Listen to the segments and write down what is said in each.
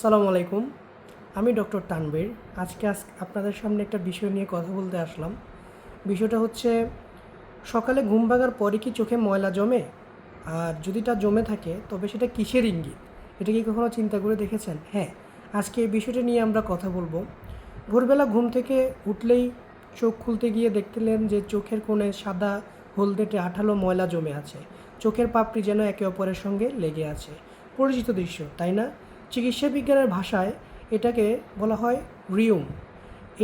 সালামু আলাইকুম। আমি ডক্টর তানবীর আজকে আজ আপনাদের সামনে একটা বিষয় নিয়ে কথা বলতে আসলাম। বিষয়টা হচ্ছে, সকালে ঘুম ভাঙার পরে কি চোখে ময়লা জমে? আর যদি তা জমে থাকে, তবে সেটা কিসের ইঙ্গিত? এটা কি কখনো চিন্তা করে দেখেছেন? হ্যাঁ আজকে এই বিষয়টা নিয়ে আমরা কথা বলব। ভোরবেলা ঘুম থেকে উঠলেই চোখ খুলতে গিয়ে দেখতেলেন যে চোখের কোণে সাদা হলদেটে আঠালো ময়লা জমে আছে। চোখের পাপড়ি যেন একে অপরের সঙ্গে লেগে আছে। পরিচিত দৃশ্য, তাই না? চিকিৎসা বিজ্ঞানের ভাষায় এটাকে বলা হয় রিউম।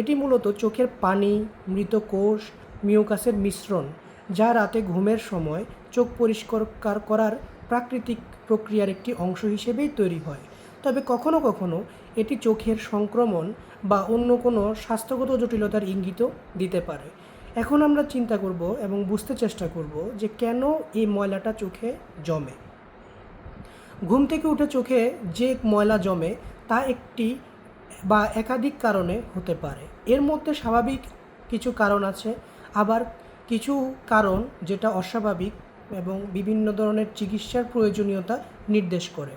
এটি মূলত চোখের পানি, মৃত কোষ মিউকাসের মিশ্রণ, যা রাতে ঘুমের সময় চোখ পরিষ্কার করার প্রাকৃতিক প্রক্রিয়ার একটি অংশ হিসেবেই তৈরি হয়। তবে কখনো কখনো এটি চোখের সংক্রমণ বা অন্য কোনো স্বাস্থ্যগত জটিলতার ইঙ্গিতও দিতে পারে। এখন আমরা চিন্তা করব এবং বুঝতে চেষ্টা করব যে কেন এই ময়লাটা চোখে জমে। ঘুম থেকে উঠে চোখে যে ময়লা জমে তা একটি বা একাধিক কারণে হতে পারে। এর মধ্যে স্বাভাবিক কিছু কারণ আছে, আবার কিছু কারণ যেটা অস্বাভাবিক এবং বিভিন্ন ধরনের চিকিৎসার প্রয়োজনীয়তা নির্দেশ করে।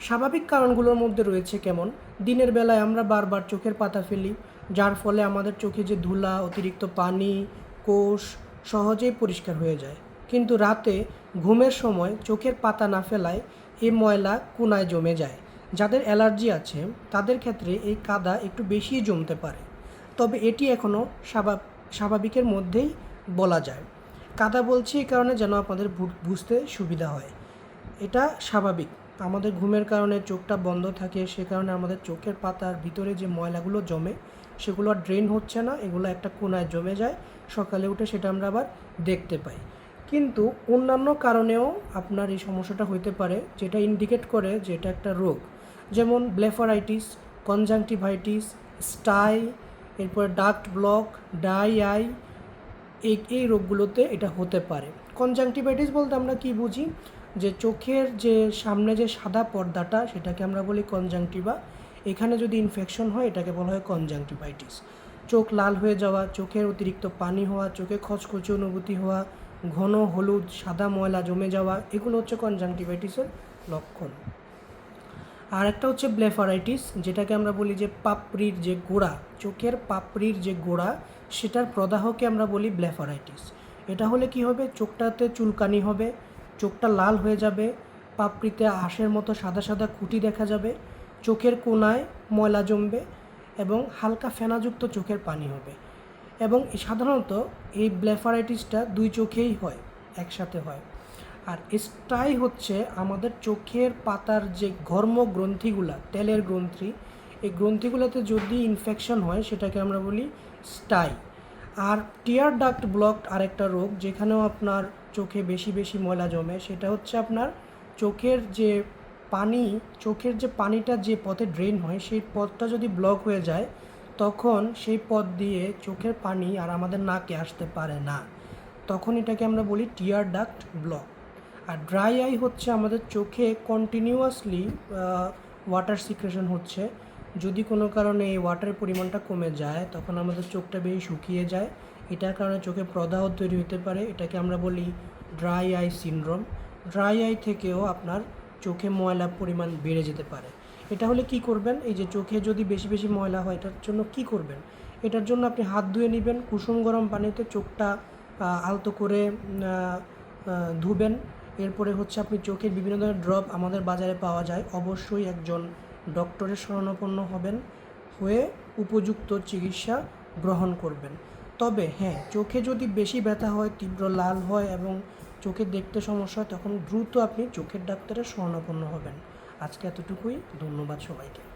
স্বাভাবিক কারণগুলোর মধ্যে রয়েছে কেমন? দিনের বেলায় আমরা বারবার চোখের পাতা ফেলি, যার ফলে আমাদের চোখে যে ধুলা, অতিরিক্ত পানি, কোষ সহজেই পরিষ্কার হয়ে যায়। কিন্তু রাতে ঘুমের সময় চোখের পাতা না ফেলায় এই ময়লা কোনায় জমে যায়। যাদের অ্যালার্জি আছে, তাদের ক্ষেত্রে এই কাদা একটু বেশি জমতে পারে। তবে এটি এখনও স্বাভাবিকের মধ্যেই বলা যায়। কাদা বলছি এই কারণে যেন আপনাদের বুঝতে সুবিধা হয়। এটা স্বাভাবিক। আমাদের ঘুমের কারণে চোখটা বন্ধ থাকে, সে কারণে আমাদের চোখের পাতার ভিতরে যে ময়লাগুলো জমে, সেগুলো আর ড্রেন হচ্ছে না, এগুলো একটা কোনায় জমে যায়। সকালে উঠে সেটা আমরা আবার দেখতে পাই। কিন্তু অন্যান্য কারণেও আপনার এই সমস্যাটা হইতে পারে, যেটা ইন্ডিকেট করে যে এটা একটা রোগ। যেমন ব্লেফারাইটিস কনজাংটিভাইটিস স্টাই এরপরে ডাক্ট ব্লক ডাই আই এই এই রোগগুলোতে এটা হতে পারে। কনজাংটিভাইটিস বলতে আমরা কি বুঝি? যে চোখের যে সামনে যে সাদা পর্দাটা, সেটাকে আমরা বলি কনজাংটিভা এখানে যদি ইনফেকশন হয়, এটাকে বলা হয় কনজাংটিভাইটিস চোখ লাল হয়ে যাওয়া, চোখের অতিরিক্ত পানি হওয়া, চোখে খচখচে অনুভূতি হওয়া ঘন, হলুদ, সাদা ময়লা জমে যাওয়া, এগুলো হচ্ছে কনজাংটিভাইটিসের লক্ষণ। আর একটা হচ্ছে ব্লেফারাইটিস যেটাকে আমরা বলি যে পাপড়ির যে গোড়া, চোখের পাপড়ির যে গোড়া, সেটার প্রদাহকে আমরা বলি ব্লেফারাইটিস এটা হলে কি হবে? চোখটাতে চুলকানি হবে, চোখটা লাল হয়ে যাবে, পাপড়িতে আঁশের মতো সাদা সাদা খুঁটি দেখা যাবে, চোখের কোনায় ময়লা জমবে এবং হালকা ফেনাযুক্ত চোখের পানি হবে। এবং সাধারণত এই ব্লেফারাইটিসটা দুই চোখেই হয়, একসাথে হয়। আর স্টাই হচ্ছে আমাদের চোখের পাতার যে ঘর্ম গ্রন্থিগুলা, তেলের গ্রন্থি, এই গ্রন্থিগুলোতে যদি ইনফেকশন হয় সেটাকে আমরা বলি স্টাই। আর টিয়ার ডাক্ট ব্লকড আরেকটা রোগ, যেখানেও আপনার চোখে বেশি বেশি ময়লা জমে, সেটা হচ্ছে আপনার চোখের যে পানি, চোখের যে পানিটা যে পথে ড্রেন হয়, সেই পথটা যদি ব্লক হয়ে যায় তখন সেই পথ দিয়ে চোখের পানি আর আমাদের নাকে আসতে পারে না। তখন এটাকে আমরা বলি টিয়ার ডাক্ট ব্লক আর ড্রাই আই হচ্ছে আমাদের চোখে কন্টিনিউয়াসলি ওয়াটার সিক্রেশন হচ্ছে। যদি কোনো কারণে এই ওয়াটারের পরিমাণটা কমে যায়, তখন আমাদের চোখটা বেশি শুকিয়ে যায়। এটার কারণে চোখে প্রদাহ তৈরি হতে পারে। এটাকে আমরা বলি dry eye syndrome dry eye থেকেও আপনার চোখে ময়লা পরিমাণ বেড়ে যেতে পারে। এটা হলে কি করবেন? এই যে চোখে যদি বেশি বেশি ময়লা হয়, এটার জন্য কি করবেন? এটার জন্য আপনি হাত ধুয়ে নেবেন, কুসুম গরম পানিতে চোখটা আলতো করে ধুবেন। এরপরে হচ্ছে আপনি চোখের বিভিন্ন ধরনের ড্রপ আমাদের বাজারে পাওয়া যায়। অবশ্যই একজন ডক্টরের শরণাপন্ন হবেন, হয়ে উপযুক্ত চিকিৎসা গ্রহণ করবেন। তবে হ্যাঁ চোখে যদি বেশি ব্যথা হয়, তীব্র লাল হয় এবং চোখে দেখতে সমস্যা হয়, তখন দ্রুত আপনি চোখের ডাক্তারের শরণাপন্ন হবেন। আজকে এতটুকুই, ধন্যবাদ সবাইকে।